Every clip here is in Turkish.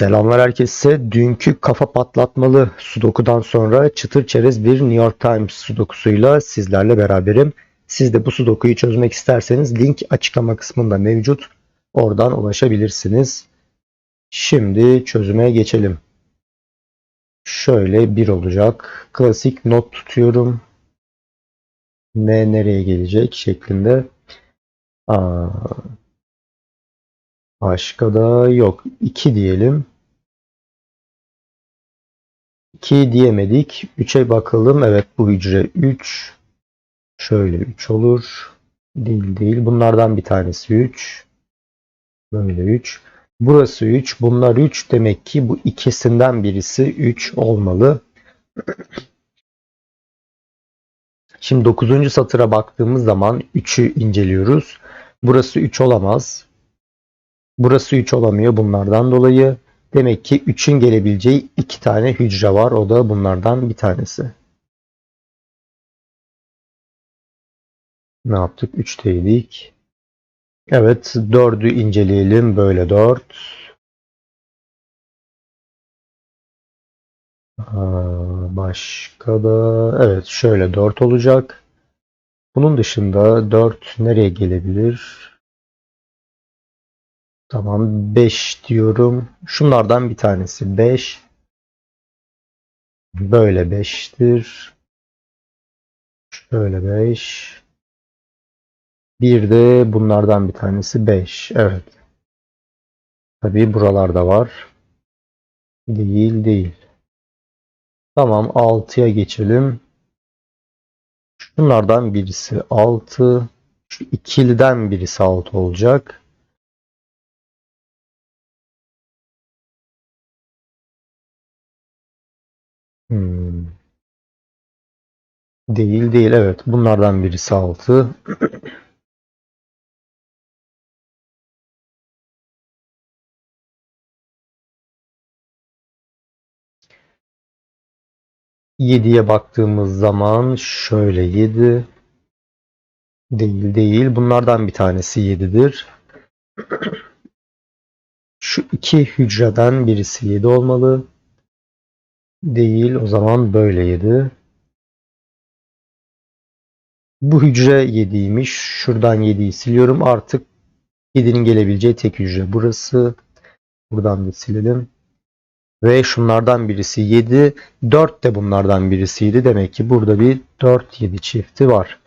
Selamlar herkese. Dünkü kafa patlatmalı sudokudan sonra çıtır çerez bir New York Times sudokusuyla sizlerle beraberim. Siz de bu sudokuyu çözmek isterseniz link açıklama kısmında mevcut. Oradan ulaşabilirsiniz. Şimdi çözüme geçelim. Şöyle bir olacak. Klasik not tutuyorum. Ne nereye gelecek şeklinde. Aa, Başka da yok. 2 diyelim. 2 diyemedik. 3'e bakalım. Evet bu hücre 3. Şöyle 3 olur. Değil değil. Bunlardan bir tanesi 3. Böyle 3. Burası 3. Bunlar 3. Demek ki bu ikisinden birisi 3 olmalı. Şimdi 9. satıra baktığımız zaman 3'ü inceliyoruz. Burası 3 olamaz. Burası 3 olamıyor bunlardan dolayı. Demek ki 3'ün gelebileceği 2 tane hücre var. O da bunlardan bir tanesi. Ne yaptık? 3'teydik. Evet 4'ü inceleyelim. Böyle 4. Aa, Başka da evet şöyle 4 olacak. Bunun dışında 4 nereye gelebilir? Tamam 5 diyorum. Şunlardan bir tanesi 5. Böyle 5'tir. Şöyle 5. Bir de bunlardan bir tanesi 5. Evet. Tabii buralarda var. Değil değil. Tamam 6'ya geçelim. Şunlardan birisi 6. Şu ikiliden birisi 6 olacak. Hmm. Değil değil evet. Bunlardan birisi 6. Yediye baktığımız zaman şöyle 7. Değil değil. Bunlardan bir tanesi 7'dir. Şu iki hücreden birisi 7 olmalı. Değil. O zaman böyle 7. Bu hücre 7'ymiş. Şuradan 7'yi siliyorum. Artık 7'nin gelebileceği tek hücre burası. Buradan da silelim. Ve şunlardan birisi 7. 4 de bunlardan birisiydi. Demek ki burada bir 4-7 çifti var.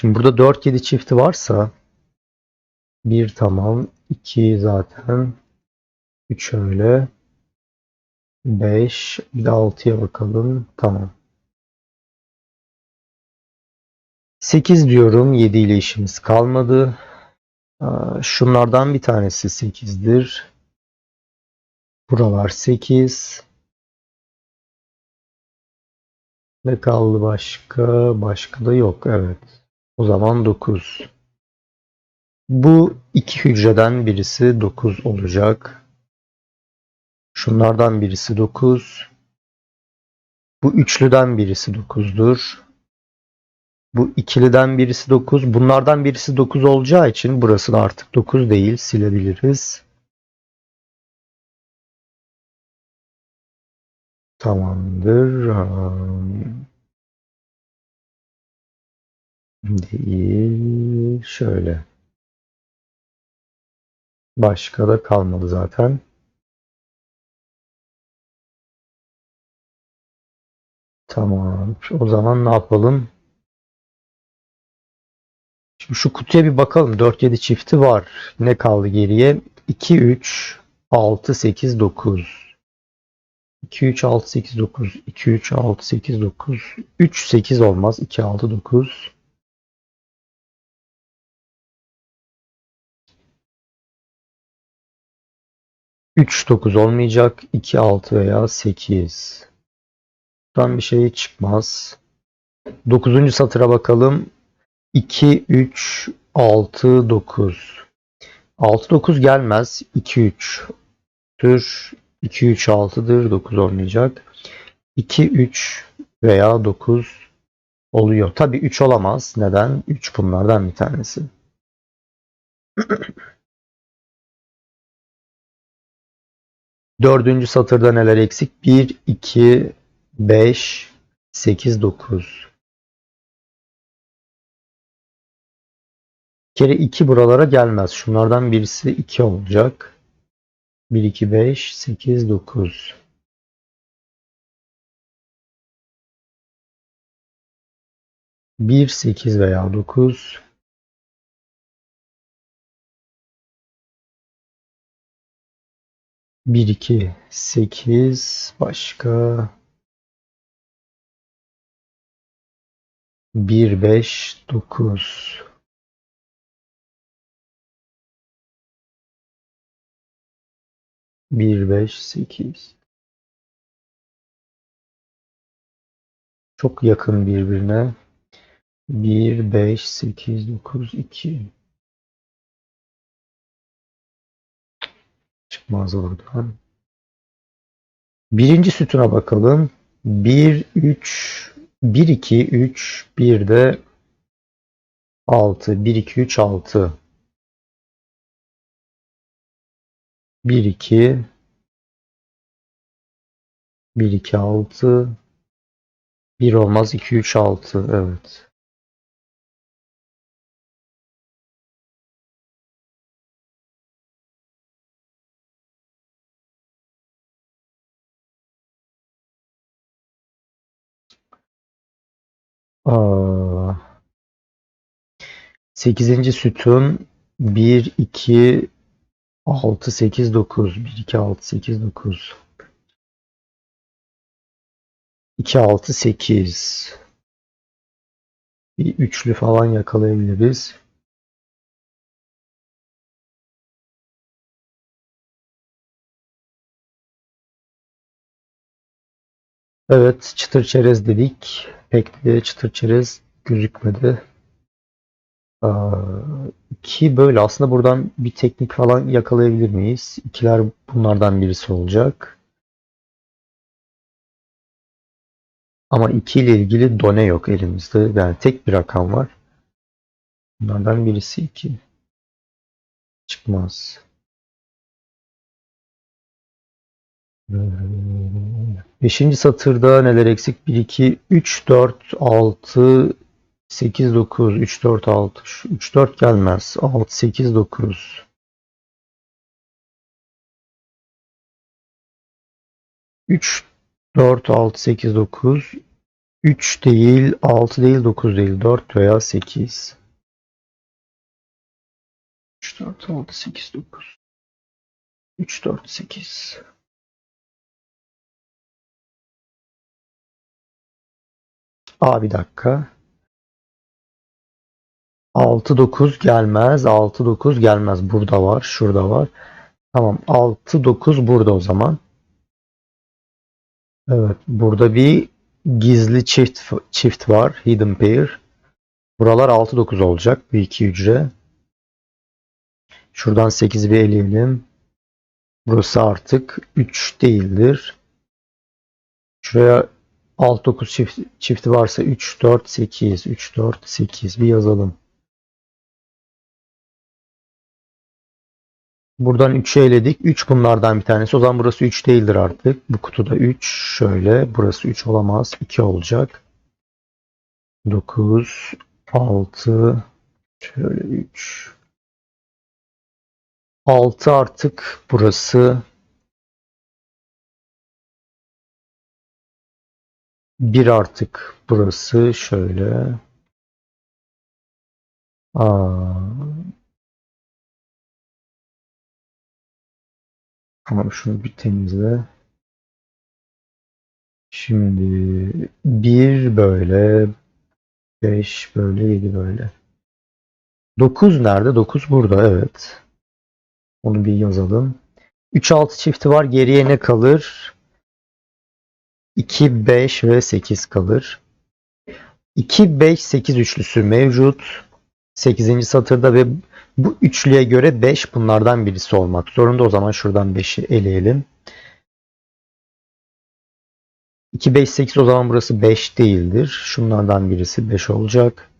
Şimdi burada 4-7 çifti varsa 1 tamam. 2 zaten. 3 öyle. 5. Bir de 6'ya bakalım. Tamam. 8 diyorum. 7 ile işimiz kalmadı. Şunlardan bir tanesi 8'dir. Buralar 8. Ne kaldı başka? Başka da yok. Evet. O zaman 9. Bu iki hücreden birisi 9 olacak. Şunlardan birisi 9. Bu üçlüden birisi 9'dur. Bu ikiliden birisi 9. Bunlardan birisi 9 olacağı için burası da artık 9 değil. Silebiliriz. Tamamdır. Değil. Şöyle. Başka da kalmadı zaten. Tamam. O zaman ne yapalım? Şimdi şu kutuya bir bakalım. 4-7 çifti var. Ne kaldı geriye? 2, 3, 6, 8, 9. 2, 3, 6, 8, 9. 2, 3, 6, 8, 9. 3, 8 olmaz. 2, 6, 9. Üç dokuz olmayacak. 2, 6 veya 8. Buradan bir şey çıkmaz. 9. satıra bakalım. 2, 3, 6, 9. 6, 9 gelmez. 2, 3'tür. 2, 3, 6'dır. 9 olmayacak. 2, 3, veya 9 oluyor. Tabii 3 olamaz. Neden? 3 bunlardan bir tanesi. Dördüncü satırda neler eksik? 1, 2, 5, 8, 9. Bir kere 2 buralara gelmez. Şunlardan birisi 2 olacak. 1, 2, 5, 8, 9. Bir, sekiz veya dokuz. Bir, iki, sekiz. Başka. Bir, beş, dokuz. Bir, beş, sekiz. Çok yakın birbirine. 1, 5, 8, 9, 2. Oradan. Birinci sütuna bakalım. 1, 3, 1, 2, 3, 1 de 6. 1, 2, 3, 6. 1, 2, 1, 2, 6. 1 olmaz. 2, 3, 6. Evet. Aa. 8. sütun 1 2 6 8 9 1 2 6 8 9 2 6 8 bir üçlü falan yakalayabiliriz. Evet, çıtır çerez dedik. Pek de çıtır çerez gözükmedi. Ki böyle aslında buradan bir teknik falan yakalayabilir miyiz? İkiler bunlardan birisi olacak. Ama 2 ile ilgili done yok elimizde. Yani tek bir rakam var. Bunlardan birisi 2. Çıkmaz. Beşinci satırda neler eksik? 1, 2, 3, 4, 6, 8, 9, 3, 4, 6. 3, 4 gelmez. 6, 8, 9. Üç, dört, altı, sekiz, dokuz. Üç değil, altı değil, dokuz değil. Dört veya sekiz. Üç, dört, altı, sekiz, dokuz. Üç, dört, sekiz. Aa bir dakika. 6 9 gelmez. 6 9 gelmez. Burada var, şurada var. Tamam. 6 9 burada o zaman. Evet, burada bir gizli çift çift var. Hidden pair. Buralar 6 9 olacak. Bir iki hücre. Şuradan 8'i bir eleyelim. Burası artık 3 değildir. Şuraya 6 9 çift, çifti varsa 3 4 8 3 4 8 bir yazalım. Buradan 3'ü eledik. 3 bunlardan bir tanesi. O zaman burası 3 değildir artık. Bu kutuda 3 şöyle. Burası 3 olamaz. 2 olacak. 9 6 şöyle 3 6 artık burası 1 artık burası şöyle. Aa. Tamam şunu bir temizle. Şimdi 1 böyle 5 böyle 7 böyle. 9 nerede? 9 burada evet. Onu bir yazalım. 3 6 çifti var. Geriye ne kalır? 2 5 ve 8 kalır. 2 5 8 üçlüsü mevcut. 8. satırda ve bu üçlüye göre 5 bunlardan birisi olmak zorunda. O zaman şuradan 5'i eleyelim. 2, 5, 8 o zaman burası 5 değildir. Şunlardan birisi 5 olacak.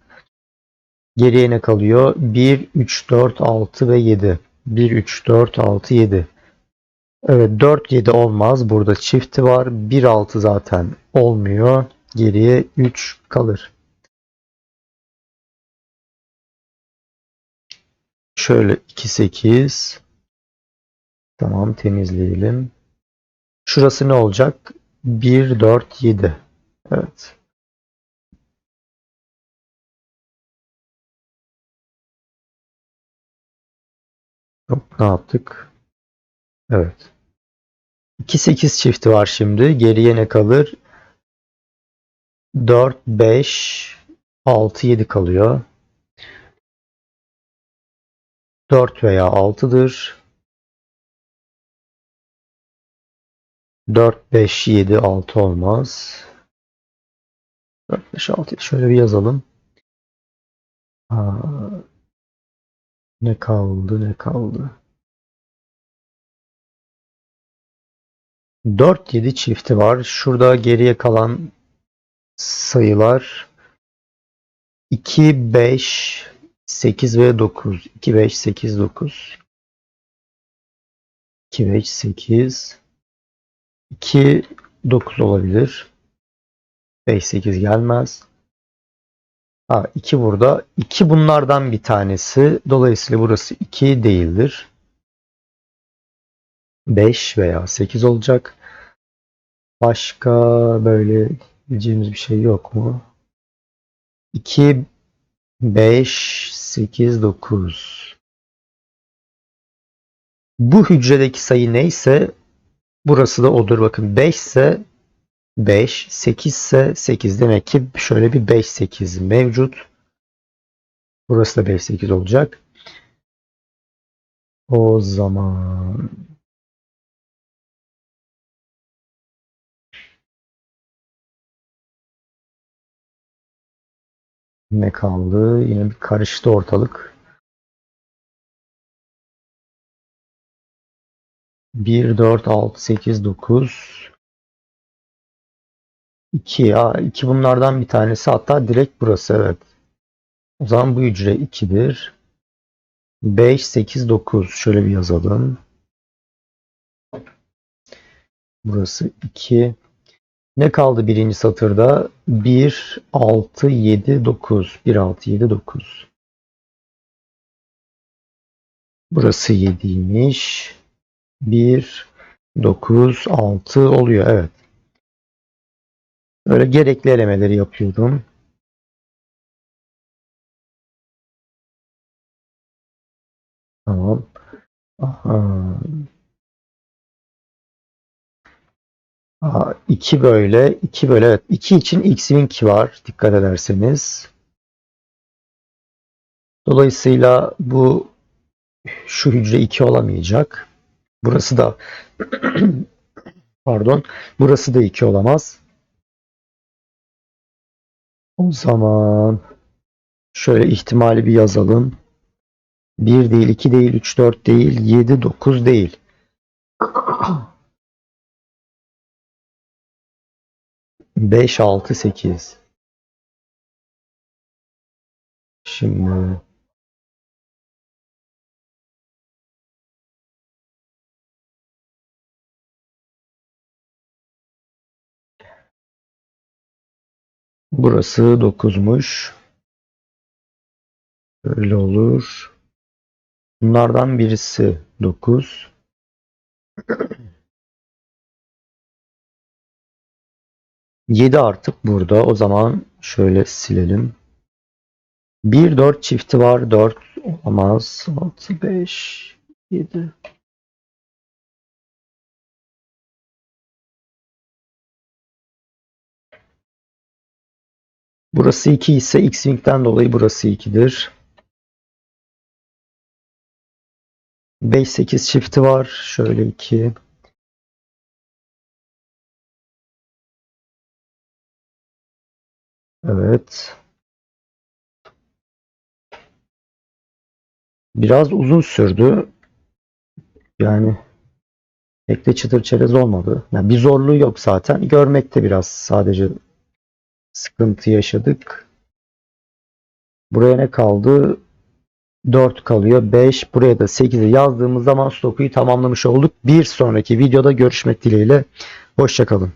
Geriye ne kalıyor? 1, 3, 4, 6 ve 7. 1, 3, 4, 6, 7. Evet 4, 7 olmaz. Burada çifti var. 1, 6 zaten olmuyor. Geriye 3 kalır. Şöyle 2, 8. Tamam temizleyelim. Şurası ne olacak? 1, 4, 7. Evet. Hop, ne yaptık? Evet. 2, 8 çifti var şimdi. Geriye ne kalır? 4, 5, 6, 7 kalıyor. 4 veya 6'dır. 4, 5, 7, 6 olmaz. 4, 5, 6, 7. Şöyle bir yazalım. Aa, ne kaldı ne kaldı? 4, 7 çifti var. Şurada geriye kalan sayılar 2, 5, 8 ve 9. 2, 5, 8, 9. 2, 5, 8. 2, 9 olabilir. 5, 8 gelmez. Ha, 2 burada. 2 bunlardan bir tanesi. Dolayısıyla burası 2 değildir. 5 veya 8 olacak. Başka böyle diyeceğimiz bir şey yok mu? 2, 5, 8, 9. Bu hücredeki sayı neyse burası da odur. Bakın 5 ise 5, 8 ise 8. Demek ki şöyle bir 5, 8 mevcut. Burası da 5, 8 olacak. O zaman ne kaldı? Yine bir karıştı ortalık. 1, 4, 6, 8, 9. 2 ya. 2 bunlardan bir tanesi. Hatta direkt burası evet. O zaman bu hücre 2'dir. 5, 8, 9. Şöyle bir yazalım. Burası 2. Ne kaldı birinci satırda? 1, 6, 7, 9. 1, 6, 7, 9. Burası 7'ymiş. 1, 9, 6 oluyor. Evet. Böyle gerekli elemeleri yapıyordum. Tamam. Aha. Aa, 2 böyle, 2 böyle. Evet. 2 için x-wing var. Dikkat ederseniz. Dolayısıyla bu şu hücre 2 olamayacak. Burası da pardon. Burası da 2 olamaz. O zaman şöyle ihtimali bir yazalım. 1 değil, 2 değil, 3, 4 değil, 7, 9 değil. Beş, altı, sekiz. Şimdi burası 9'muş. Böyle olur. Bunlardan birisi 9. Yedi artık burada. O zaman şöyle silelim. 1 4 çifti var. 4 olamaz. 6 5 7 Burası 2 ise X-Wing'den dolayı burası 2'dir. 5 8 çifti var. Şöyle 2 Evet. Biraz uzun sürdü. Yani Pek de çıtır çerez olmadı. Yani bir zorluğu yok zaten. Görmekte biraz sadece sıkıntı yaşadık. Buraya ne kaldı? 4 kalıyor. 5. Buraya da 8'i yazdığımız zaman Sudoku'yu tamamlamış olduk. Bir sonraki videoda görüşmek dileğiyle. Hoşçakalın.